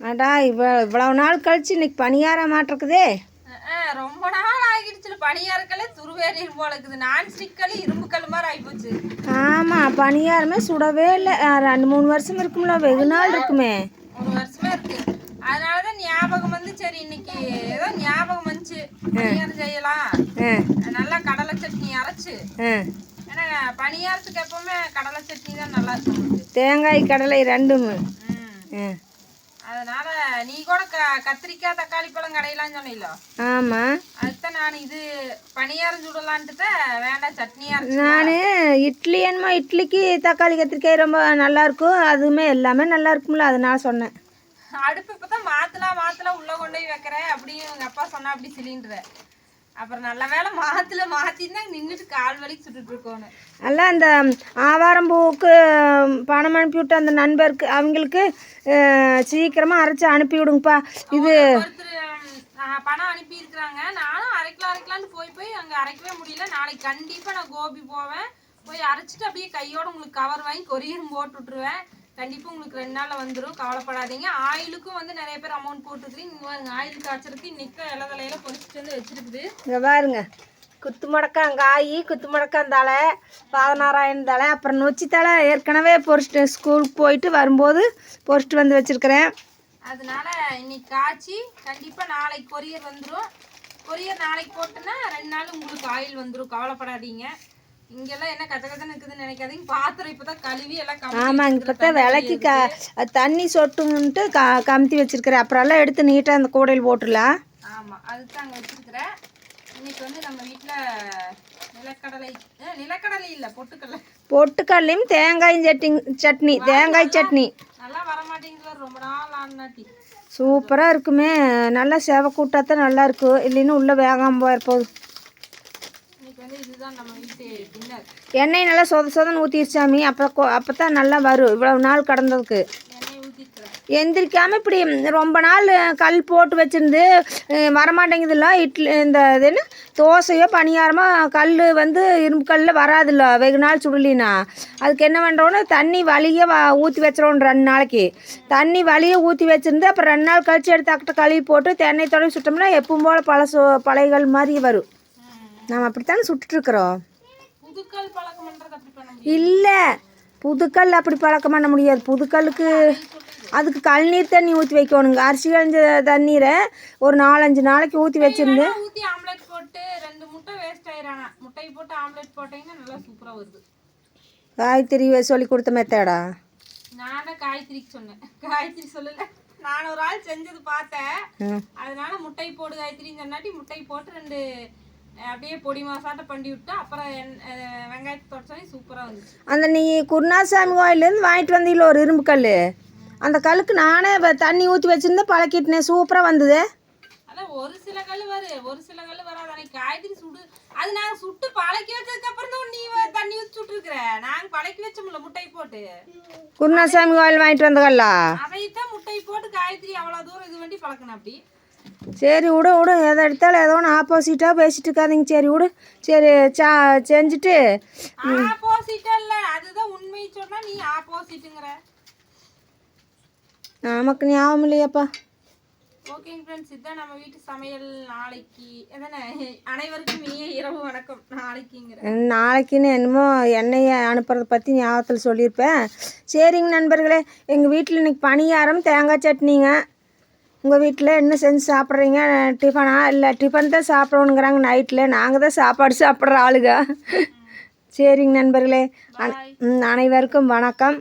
அடா இவ்வளோ இவ்வளோ நாள் கழிச்சு இன்னைக்கு பணியாரம் மாட்டிருக்குதே. ரொம்ப நாள் ஆகிடுச்சு பனியாரக்கல்ல துருவேறியும் போல இருக்குது. நான் ஸ்டிக்கல் இரும்பு கல் மாதிரி ஆகிப்போச்சு ஆமாம் பணியாரமே சுடவே இல்லை. ரெண்டு மூணு வருஷம் இருக்கும்ல வெகு நாள் இருக்குமே. ஒரு வருஷமா இருக்கு. அதனாலதான் ஞாபகம் வந்து சரி இன்னைக்கு ஏதோ ஞாபகம் வந்துச்சு. பணியாரம் செய்யலாம். நல்லா கடலை சட்னி அரைச்சு. ஏன்னா பணியாரத்துக்கு எப்பவுமே கடலை சட்னி தான் நல்லா இருக்கும். தேங்காய் கடலை ரெண்டும். ம். ஆ அதனால நீ கூட க கத்திரிக்காய் தக்காளி பழம் கடையெல்லாம் சொன்னீங்களோ ஆமாம் அதுதான் நான் இது பணியாரம் சுடலான்ட்டு தான் வேண்டாம் சட்னியா நான் இட்லி என்னமோ இட்லிக்கு தக்காளி கத்திரிக்காய் ரொம்ப நல்லா இருக்கும் அதுவுமே எல்லாமே நல்லா இருக்கும்ல அதனால சொன்னேன். அடுப்பு இப்பதான் மாத்தலாம் மாத்தலாம் உள்ள கொண்டு போய் வைக்கிறேன் அப்படின்னு உங்க அப்பா சொன்னா அப்படி சிலிண்டர் அப்புறம் நல்ல வேளை மாத்துல மாத்திருந்தா நின்றுட்டு கால் வலிக்கு சுட்டுட்டு இருக்கோன்னு. அல்ல அந்த ஆவாரம்பூவுக்கு பணம் அனுப்பிவிட்ட அந்த நண்பருக்கு அவங்களுக்கு சீக்கிரமாக அரைச்சி அனுப்பி விடுங்கப்பா இது பணம் அனுப்பி இருக்கிறாங்க நானும் அரைக்கலாம் அரைக்கலாம்னு போய் போய் அங்க அரைக்கவே முடியல. நாளைக்கு கண்டிப்பா நான் கோபி போவேன். போய் அரைச்சிட்டு அப்படியே கையோட உங்களுக்கு கவர் வாங்கி கொரியரும் போட்டு விட்டுருவேன். கண்டிப்பா உங்களுக்கு ரெண்டு நாள்ல வந்துடும் கவலைப்படாதீங்க. ஆயிலுக்கும் வந்து நிறைய பேர் அமௌண்ட் போட்டுருக்கீங்க இங்க பாருங்க ஆயில் காய்ச்சறதுக்கு நிக்க இலதலையில பொறிச்சிட்டு வந்து வச்சிருக்குது. இங்கே பாருங்க குத்து முடக்காய் காய் குத்து முடக்காய் தலை பாதநாராயண தலை அப்புறம் நொச்சி தலை ஏற்கனவே பொறிச்சிட்டு ஸ்கூலுக்கு போயிட்டு வரும்போது பொறிச்சிட்டு வந்து வச்சுருக்கிறேன். அதனால இன்னைக்கு காய்ச்சி கண்டிப்பா நாளைக்கு கொரியர் வந்துடும் கொரியர் நாளைக்கு போட்டுன்னா ரெண்டு நாள் உங்களுக்கு ஆயில் வந்துடும் கவலைப்படாதீங்க. இங்கெல்லாம் என்ன கச்ச கச்சன்னு இருக்குதுன்னு நினைக்காதீங்க. பாத்திரம் இப்பதான் கழுவி எல்லாம் ஆமாம் க தண்ணி சொட்டுன்ட்டு க கமுத்தி வச்சுருக்கிறேன். அப்புறம் எல்லாம் எடுத்து நீட்டாக அந்த கூடையில் போட்டுடலாம். ஆமா அதுதான் அங்க வச்சிருக்கிறேன். இன்னைக்கு வந்து நம்ம வீட்ல நிலக்கடலை அஹ், நிலக்கடலை இல்ல பொட்டுக்கடலை. பொட்டுக்கடலையும் தேங்காயும் சட்னி சட்னி தேங்காய் சட்னி. நல்லா ரொம்ப நாள் ஆனாட்டி. சூப்பராக இருக்குமே. நல்லா சேவை கூட்டாத்தான் நல்லா இருக்கும் இல்லைன்னா உள்ளே வேகாமல் போயிருப்போது இன்னைக்கு வந்து இதுதான் நம்ம வீட்டு டின்னர் எண்ணெய் நல்லா சொத சொதன்னு ஊற்றிருச்சாமி அப்புறம் அப்போ தான் நல்லா வரும். இவ்வளவு நாள் கடந்ததுக்கு. எந்திரிக்காமல் இப்படி ரொம்ப நாள் கல் போட்டு வச்சிருந்து அஹ், வரமாட்டேங்குதுல்ல? இட்லி இந்த இது என்ன? தோசையோ பணியாரமோ கல் வந்து இரும்பு கல்லில் வராதுல்ல? வெகு நாள் சுடலினா அதுக்கு என்ன பண்ணுறோன்னு தண்ணி வலிய ஊற்றி வச்சிடணும் ரெண்டு நாளைக்கு. தண்ணி வலிய ஊற்றி வச்சிருந்து அப்புறம் ரெண்டு நாள் கழிச்சு எடுத்து அக்கிட்ட கழுவி போட்டு தென்னை தொடங்கி சுட்டோம்னா எப்பவும் போல் பழசு பழையகள் மாதிரி வரும். நம்ம அப்படித்தானே சுட்டுட்ருக்குறோம் இல்லை புதுக்கல் அப்படி பழக்கம் பண்ண முடியாது. புதுக்கல்லுக்கு அதுக்கு கழுநீர் தண்ணி ஊற்றி வைக்கணுங்க. அரிசி கழிஞ்ச தண்ணீரை ஒரு நாலஞ்சு நாளைக்கு ஊற்றி வச்சிருந்து ஊத்தி ஆம்லெட் போட்டு ரெண்டு முட்டை வேஸ்ட் ஆயிரானா முட்டையை போட்டு ஆம்லெட் போட்டீங்கன்னா நல்லா சூப்பரா வருது. காய்கறி சொல்லி கொடுத்த மெத்தடா நான் தான் காய்கறிக்கு சொன்னேன். காய்கறி சொல்லல. நான் ஒரு ஆள் செஞ்சது பார்த்தேன். அதனால முட்டை போடு காய்கறின்னு சொன்னாட்டி முட்டை போட்டு ரெண்டு அப்படியே பொடி மாசாட்ட பண்ணி விட்டு அப்புறம் வெங்காயத்தை தொடச்சோன்னே சூப்பரா வந்துச்சு. அந்த நீ குருநாசாமி கோயிலேருந்து வாங்கிட்டு வந்தீங்கள ஒரு இரும்பு கல் அந்த கல்லுக்கு நானே தண்ணி ஊற்றி வச்சிருந்தேன் பழக்கிட்டேன் சூப்பராக வந்தது. அதான் ஒரு சில கல் வரு ஒரு சில கல் வராது. அன்னைக்கு காய்கறி சுடு அது நாங்க சுட்டு பழக்கி வச்சதுக்கு அப்புறம் தான் நீ தண்ணி ஊற்றி சுட்டுருக்குற. நாங்க பழக்கி வச்சோம்ல முட்டை போட்டு. குருநாசாமி கோயில் வாங்கிட்டு வந்த கல்லா? அதைத்தான் முட்டை போட்டு காய்கறி அவ்வளவு தூரம் இது வண்டி பழக்கணும் அப்படி. சரி விடு விடு. எதை எடுத்தாலும் ஏதோ ஒன்று ஆப்போசிட்டாக பேசிட்டு இருக்காதீங்க சரி விடு. சரி சா செஞ்சுட்டு நமக்கு ஞாபகம் இல்லையாப்பா. ஓகேங்க ஃப்ரெண்ட்ஸ் இதுதான் நம்ம வீட்டு சமையல் நாளைக்கு. எதானே அனைவருக்கும் இனிய இரவு வணக்கம். நாளைக்குங்கிற. நாளைக்குன்னு என்னமோ எண்ணெயை அனுப்புறத பற்றி ஞாபகத்தில் சொல்லியிருப்பேன். சரிங்க நண்பர்களே எங்கள் வீட்டில் இன்னைக்கு பணியாரம் தேங்காய் சட்னிங்க. உங்கள் வீட்டில் என்ன செஞ்சு சாப்பிட்றீங்க? டிஃபனா? இல்லை டிஃபன் தான் சாப்பிடணுங்கிறாங்க நைட்டில் நாங்கள் தான் சாப்பாடு சாப்பிட்ற ஆளுங்க சரிங்க நண்பர்களே. அனைவருக்கும் வணக்கம்.